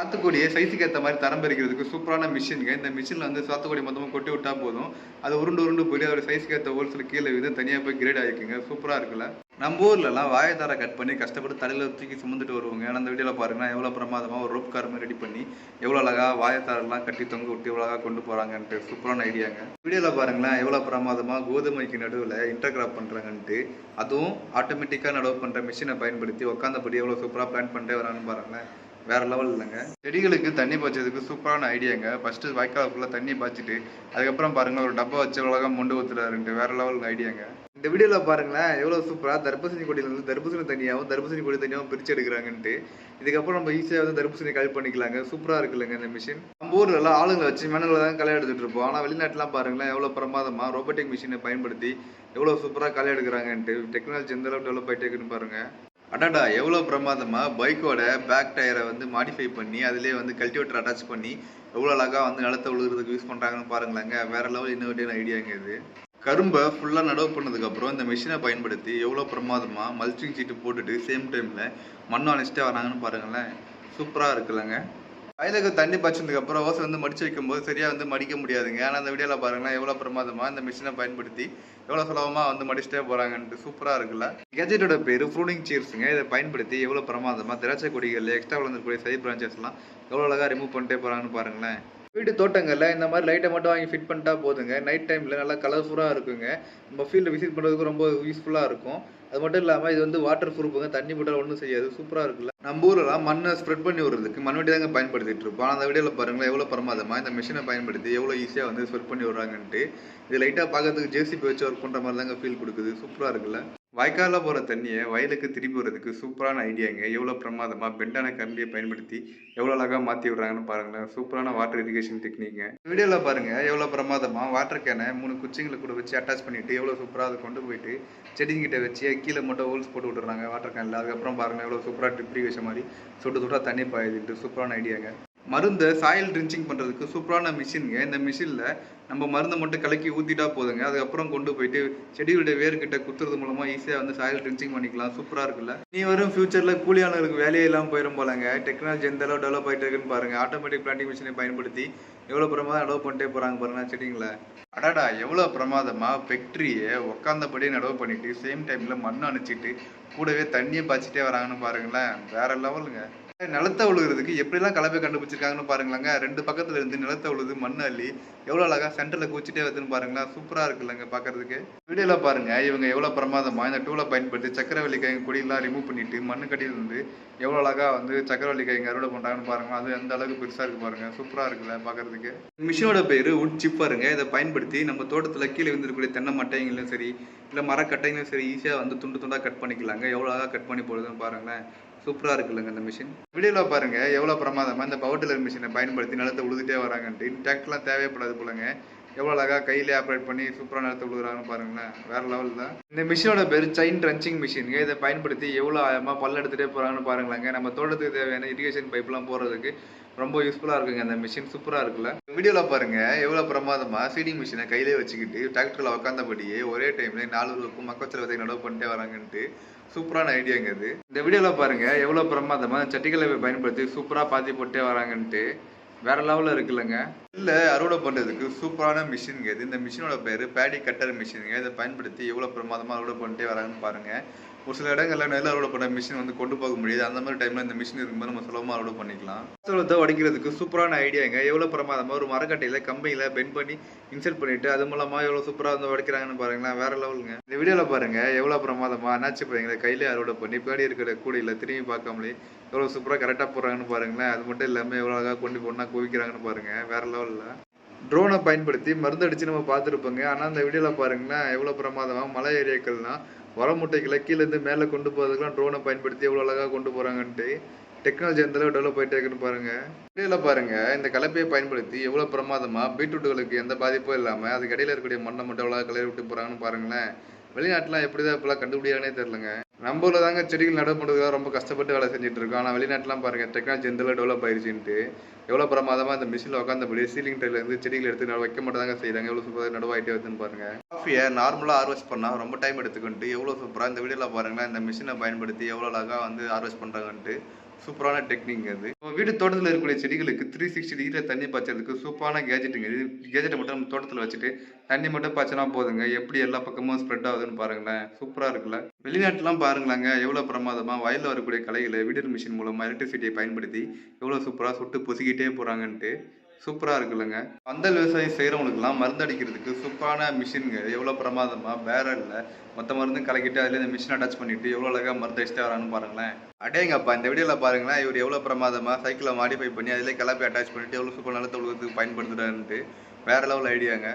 சாத்துக்குடியை சைஸுக்கு ஏற்ற மாதிரி தரம் பிரிக்கிறதுக்கு சூப்பரான மிஷினுங்க. இந்த மிஷினில் வந்து சாத்துக்குடி மொத்தமாக கொட்டி விட்டா போதும். அது உருண்டு உருண்டு போய் அதோட சைஸ்க்கு ஏற்ற ஹோல்ஸில் கீழே விது தனியாக போய் கிரேட் ஆகிக்குங்க சூப்பராக இருக்குல்ல? நம்ம ஊர்லலாம் வாழைத்தாரை கட் பண்ணி கஷ்டப்பட்டு தலையில் தூக்கி சுமந்துட்டு வருவாங்க. ஆனால் அந்த வீடியோவில் பாருங்கன்னா எவ்வளோ பிரமாதமாக ஒரு ரோப் கார் மாதிரி ரெடி பண்ணி எவ்வளோ அழகாக வாயத்தாரெல்லாம் கட்டி தொங்க விட்டு எவ்வளோ அழகாக கொண்டு போகிறாங்கன்ட்டு சூப்பரான ஐடியாங்க. வீடியோவில் பாருங்களேன் எவ்வளோ பிரமாதமாக கோதுமைக்கு நடுவில் இன்டர்கிராப் பண்ணுறாங்கன்ட்டு அதுவும் ஆட்டோமேட்டிக்காக நடவு பண்ணுற மிஷினை பயன்படுத்தி உட்காந்தபடி எவ்வளோ சூப்பராக பிளான் பண்ணிட்டே வரான்னு பாருங்களேன். வேற லெவல் இல்லைங்க. செடிகளுக்கு தண்ணி பாய்ச்சதுக்கு சூப்பரான ஐடியாங்க ஃபர்ஸ்ட் வாய்க்கால் ஃபுல்லாக தண்ணி பாய்ச்சிட்டு அதுக்கப்புறம் பாருங்க ஒரு டப்பா வச்சு அழகாக முண்டு ஊத்துறாருன்ட்டு வேற லெவல் ஐடியாங்க இந்த வீடியோவில் பாருங்களேன் எவ்வளோ சூப்பராக தர்பூசணி கொடியிலேருந்து தர்பூசணி தனியாகவும் தர்பூசணி கொடி தனியாகவும் பிரித்து எடுக்கிறாங்கன்ட்டு இதுக்கப்புறம் நம்ம ஈஸியாக வந்து தர்பூசணி கல் பண்ணிக்கலாங்க. சூப்பராக இருக்குல்லங்க இந்த மிஷின் நம்ம ஊரில் எல்லாம் ஆளுங்களை வச்சு மேனுவலில் தான் களை எடுத்துகிட்டு இருப்போம். ஆனால் வெளிநாட்டுலாம் பாருங்களேன் எவ்வளோ பிரமாதமாக ரோபோட்டிக் மிஷினை பயன்படுத்தி எவ்வளோ சூப்பராக களை எடுக்கிறாங்கன்ட்டு டெக்னாலஜி எந்த அளவுக்கு டெவலப் ஆகிட்டே இருக்குன்னு பாருங்க. அடாடா எவ்வளோ பிரமாதமாக பைக்கோட பேக் டயரை வந்து மாடிஃபை பண்ணி அதிலே வந்து கல்டிவேட்டர் அட்டாச் பண்ணி எவ்வளோ அழகாக வந்து நிலத்தை உழுகிறதுக்கு யூஸ் பண்ணுறாங்கன்னு பாருங்களேங்க. வேற லெவல் இன்னோவேட்டிவ் ஐடியாங்க இது. கரும்பை ஃபுல்லாக நடவு பண்ணதுக்கப்புறம் இந்த மிஷினை பயன்படுத்தி எவ்வளோ பிரமாதமாக மல்ச்சிங் சீட்டு போட்டுட்டு சேம் டைமில் மண்ணு அணைச்சிட்டே வராங்கன்னு பாருங்களேன். சூப்பராக இருக்குல்லங்க. வயலுக்கு தண்ணி பாய்ச்சதுக்கு அப்புறம் ஓசை வந்து மடிச்சு வைக்கும்போது சரியா வந்து மடிக்க முடியாதுங்க. ஆனால் அந்த வீடியோவில் பாருங்களேன் எவ்வளோ பிரமாதமா இந்த மிஷினை பயன்படுத்தி எவ்வளோ சுலபமாக வந்து மடிச்சிட்டே போகிறாங்கன்ட்டு சூப்பராக இருக்குல்ல. கேஜெட்டோட பேர் ஃப்ரூடிங் சீர்ஸுங்க இதை பயன்படுத்தி எவ்வளோ பிரமாதமாக திராட்சை கொடிகள் எக்ஸ்ட்ரா வளர்ந்துருக்கூடிய சைட் பிரான்ச்சஸ்லாம் எவ்வளோ அழகாக ரிமூவ் பண்ணிட்டே போகிறாங்கன்னு பாருங்களேன். வீட்டு தோட்டங்களில் இந்த மாதிரி லைட்டை மட்டும் வாங்கி ஃபிட் பண்ணிட்டா போதுங்க. நைட் டைமில் நல்லா கலர்ஃபுல்லாக இருக்குங்க. நம்ம ஃபீல்டு விசிட் பண்ணுறதுக்கு ரொம்ப யூஸ்ஃபுல்லாக இருக்கும். அது மட்டும் இல்லாமல் இது வந்து வாட்டர் ப்ரூஃபுங்க தண்ணி போட்டால் ஒன்றும் செய்யாது. சூப்பராக இருக்குல்ல. நம்ம ஊர்லலாம் மண்ணை ஸ்ப்ரெட் பண்ணி விடுறதுக்கு மண்வெட்டி தாங்க பயன்படுத்திட்டு இருப்போம். அந்த வீடியோவில் பாருங்களேன் எவ்வளோ பிரமாதமாக இந்த மிஷினை பயன்படுத்தி எவ்வளோ ஈஸியாக வந்து ஸ்ப்ரெட் பண்ணி விடுறாங்கன்ட்டு. இது லைட்டாக பார்க்கறதுக்கு ஜேசிபி வச்சு ஒர்க் பண்ணுற மாதிரி தாங்க ஃபீல் கொடுக்குது சூப்பராக இருக்குல்ல. வாய்க்காலில் போகிற தண்ணியை வயலுக்கு திருப்பி விடுறதுக்கு சூப்பரான ஐடியாங்க எவ்வளோ பிரமாதமாக பெண்டான கம்பியை பயன்படுத்தி எவ்வளோ அழகாக மாற்றி விடுறாங்கன்னு பாருங்களேன். சூப்பரான வாட்டர் இரிகேஷன் டெக்னிக்கு வீடியோவில் பாருங்கள் எவ்வளோ பிரமாதமாக வாட்டர் கேனை மூணு குச்சிங்களை கூட வச்சு அட்டாச் பண்ணிட்டு எவ்வளோ சூப்பராக அதை கொண்டு போயிட்டு செடிங்கிட்ட வச்சு கீழே மட்டும் ஹோல்ஸ் போட்டு விட்டுறாங்க. வாட்டர் கேனில் அதுக்கப்புறம் பாருங்கள் எவ்வளோ சூப்பராக ட்ரிப் இரிகேஷன் மாதிரி சுட்டு சுட்டாக தண்ணி பாயுதுட்டு சூப்பரான ஐடியாங்க மருந்தை சாயில் ட்ரின்ச்சிங் பண்ணுறதுக்கு சூப்பரான மிஷினுங்க இந்த மிஷினில் நம்ம மருந்தை மட்டும் கலக்கி ஊற்றிட்டா போதுங்க. அதுக்கப்புறம் கொண்டு போயிட்டு செடிகளுடைய வேர்கிட்ட குத்துறது மூலமாக ஈஸியாக வந்து சாயில் ட்ரின்ச்சிங் பண்ணிக்கலாம். சூப்பராக இருக்குல்ல. நீ வரும் ஃபியூச்சரில் கூலியானவர்களுக்கு வேலையே இல்லாமல் போயிடும் போலங்க. டெக்னாலஜி எந்த அளவு டெவலப் ஆகிட்டு இருக்குன்னு பாருங்க. ஆட்டோமேட்டிக் பிளான்டிங் மிஷினை பயன்படுத்தி எவ்வளோ பிரமாதம் நடவு பண்ணிட்டே போகிறாங்க பாருங்க. செடிங்களா. அடாடா எவ்வளோ பிரமாதமாக ஃபேக்ட்ரியை உக்காந்தபடியே நடவு பண்ணிட்டு சேம் டைமில் மண் அணைச்சிட்டு கூடவே தண்ணியை பாய்ச்சிட்டே வராங்கன்னு பாருங்களேன். வேற லெவலுங்க நிலத்தை உழுகிறதுக்கு எப்படிலாம் கலப்பை கண்டுபிடிச்சிருக்காங்கன்னு பாருங்களேங்க. ரெண்டு பக்கத்துல இருந்து நிலத்தை உழுது மண் அள்ளி எவ்வளோ அழகா சென்டரில் குச்சிட்டே வருதுன்னு பாருங்களேன். சூப்பரா இருக்குல்லங்க பார்க்கறதுக்கு வீடியோல பாருங்க இவங்க எவ்வளோ பிரமாதமா இந்த டூலை பயன்படுத்தி சக்கரவள்ளி காய்ங்க கொடியெல்லாம் ரிமூவ் பண்ணிட்டு மண் கடியில் இருந்து எவ்வளோ அழகா வந்து சக்கரவள்ளி காய்ங்க அறுவடை பண்றாங்கன்னு பாருங்க அது எந்த அளவுக்கு பெருசா இருக்கு பாருங்க. சூப்பரா இருக்குல்ல பார்க்கறதுக்கு மிஷினோட பேரு உட் சிப்பாருங்க இதை பயன்படுத்தி நம்ம தோட்டத்துல கீழே விழுந்திருக்கக்கூடிய தென்னை மட்டைங்களும் சரி இல்லை மரக்கட்டைங்களும் சரி ஈஸியாக வந்து துண்டு துண்டா கட் பண்ணிக்கலாங்க. எவ்வளோ அழகா கட் பண்ணி போடுதுன்னு பாருங்களேன். சூப்பராக இருக்குல்லங்க இந்த மிஷின் வீடியோவில் பாருங்க எவ்வளோ பிரமாதமாக இந்த பவர் டில்லர் மிஷினை பயன்படுத்தி நிலத்தை உழுதுட்டே வராங்கன்ட்டு டிராக்டர்லாம் தேவைப்படாது போலங்க. எவ்வளோ அழகாக கையிலே ஆப்ரேட் பண்ணி சூப்பராக நடத்தி கொடுக்குறாங்கன்னு பாருங்களேன். வேற லெவல் தான். இந்த மிஷினோட பேர் செயின் ட்ரன்ச்சிங் மிஷினுங்க இதை பயன்படுத்தி எவ்வளோ ஆயமாக பல்ல எடுத்துகிட்டே போகிறாங்கன்னு பாருங்களாங்க. நம்ம தோட்டத்துக்கு தேவையான இரிகேஷன் பைப்லாம் போகிறதுக்கு ரொம்ப யூஸ்ஃபுல்லாக இருக்குங்க. அந்த மிஷின் சூப்பராக இருக்குல்ல. வீடியோவில் பாருங்க எவ்வளோ பிரமாதமாக சீடிங் மிஷினை கையிலே வச்சுக்கிட்டு டிராக்டரில் உட்காந்தபடியே ஒரே டைம்ல நாலு ஊருக்கும் மக்கள் விதை நடவு பண்ணிட்டே வராங்கன்ட்டு சூப்பரான ஐடியாங்குது இந்த வீடியோவில் பாருங்கள் எவ்வளோ பிரமாதமாக சட்டிகளை பயன்படுத்தி சூப்பராக பாத்தி போட்டே வராங்கன்ட்டு வேற லெவலில் இருக்குல்லங்க. இல்லை அறுவடை பண்ணுறதுக்கு சூப்பரான மிஷினுங்க இது. இந்த மிஷினோட பேர் பேடி கட்டர் மிஷினுங்க இதை பயன்படுத்தி எவ்வளோ பிரமாதமாக அறுவடை பண்ணிட்டே வராங்கன்னு பாருங்க. ஒரு சில இடங்களில் நெல் அறுவடை பண்ண மிஷின் வந்து கொண்டு போக முடியாது. அந்த மாதிரி டைமில் இந்த மிஷின் இருக்கும்போது நம்ம சுலபமாக அறுவடை பண்ணிக்கலாம். சோளத்தை உடைக்கிறதுக்கு சூப்பரான ஐடியாங்க எவ்வளோ பிரமாதமாக ஒரு மரக்கட்டையில் கம்பையில் பெண்ட் பண்ணி இன்சர்ட் பண்ணிட்டு அது மூலமாக எவ்வளோ சூப்பராக வந்து உடைக்கிறாங்கன்னு பாருங்களேன். வேற லெவலுங்க இந்த வீடியோவில் பாருங்க எவ்வளோ பிரமாதமாக அண்ணாச்சி பையங்களை கையிலே அறுவடை பண்ணி பின்னாடி இருக்கிற கூடையில் திரும்பி பார்க்காமலே எவ்வளோ சூப்பராக கரெக்டாக போடுறாங்கன்னு பாருங்களேன். அது மட்டும் இல்லாமல் எவ்வளோ அழகாக கொண்டு போனால் குவிக்கிறாங்கன்னு பாருங்க. வேற லெவலில் ட்ரோனை பயன்படுத்தி மருந்து அடித்து நம்ம பார்த்துருப்போங்க. ஆனால் அந்த வீடியோவில் பாருங்கன்னா எவ்வளோ பிரமாதமாக மலை ஏரியாக்கள்னால் ஏரியாக்கள்லாம் உரமுட்டைகளை கீழேருந்து மேலே கொண்டு போகிறதுக்குலாம் ட்ரோனை பயன்படுத்தி எவ்வளோ அழகாக கொண்டு போகிறாங்கன்ட்டு டெக்னாலஜி எந்த அளவு டெவலப் ஆகிட்டே இருக்குன்னு பாருங்க. வீடியோவில் பாருங்க இந்த கலப்பையை பயன்படுத்தி எவ்வளோ பிரமாதமாக பீட்ரூட்டுகளுக்கு எந்த பாதிப்பும் இல்லாமல் அதுக்கு இடையில இருக்கக்கூடிய மண்ணை மட்டும் எவ்வளோ கிளறி விட்டு போகிறாங்கன்னு பாருங்களேன். வெளிநாட்டுலாம் எப்படி தான் இப்போலாம் கண்டுபிடிக்கிறானே தெரிலங்க நம்ம ஊரில் தாங்க செடிகள் நடவு பண்ணுறதுக்காக ரொம்ப கஷ்டப்பட்டு வேலை செஞ்சுட்டு இருக்கோம் ஆனால் வெளிநாட்டிலாம் பாருங்க டெக்னாலஜி எந்த அளவு டெவலப் ஆயிருச்சுன்ட்டு எவ்வளோ பிரமாதமாக இந்த மிஷினில் உட்காந்தபடி சீலிங் டைல இருந்து செடிகள் எடுத்து நட வைக்க மட்டும் தாங்க செய்கிறாங்க எவ்வளோ சூப்பராக நடவாயிட்டே வருதுன்னு பாருங்க. காஃபியை நார்மலாக ஹார்வெஸ்ட் பண்ணால் ரொம்ப டைம் எடுத்துக்கிட்டு எவ்வளோ சூப்பராக இந்த வீடியோவில் பாருங்க இந்த மிஷினை பயன்படுத்தி எவ்வளோ அழகாக வந்து ஹார்வெஸ்ட் பண்ணுறாங்கன்ட்டு சூப்பரான டெக்னிக் அது. இப்போ வீடு தோட்டத்தில் இருக்கக்கூடிய செடிகளுக்கு த்ரீ சிக்ஸ்டி டிகிரியில் தண்ணி பாய்ச்சறதுக்கு சூப்பரான கேஜெட்டுங்க இது கேஜெட்டை மட்டும் நம்ம தோட்டத்தில் வச்சுட்டு தண்ணி மட்டும் பாய்ச்சினா போதுங்க. எப்படி எல்லா பக்கமும் ஸ்ப்ரெட் ஆகுதுன்னு பாருங்களேன். சூப்பராக இருக்குல்ல. வெளிநாட்டுலாம் பாருங்களாங்க எவ்வளோ பிரமாதமாக வயலில் வரக்கூடிய கலைகளை வீடர் மிஷின் மூலமாக எலக்ட்ரிசிட்டியை பயன்படுத்தி எவ்வளோ சூப்பராக சுட்டு பொசுக்கிட்டே போகிறாங்கன்ட்டு சூப்பராக இருக்குல்லங்க. பந்தல் விவசாயம் செய்கிறவங்களுக்குலாம் மருந்து அடிக்கிறதுக்கு சூப்பரான மிஷினுங்க. எவ்வளோ பிரமாதமாக பேரலில் மொத்த மருந்தும் கலக்கிட்டு அதில் இந்த மிஷின் அட்டாச் பண்ணிட்டு எவ்வளோ அழகாக மருந்து அடிச்சுட்டு வரான்னு பாருங்களேன். அடேங்கப்பா இந்த வீடியோவில் பாருங்களேன் இவர் எவ்வளோ பிரமாதமாக சைக்கிளை மாடிஃபை பண்ணி அதிலே கிளப்பி அட்டாச் பண்ணிட்டு எவ்வளோ சூப்பர் நிலத்தை உழுவதுக்கு பயன்படுத்துகிறாருன்ட்டு வேற லெவல் ஐடியாங்க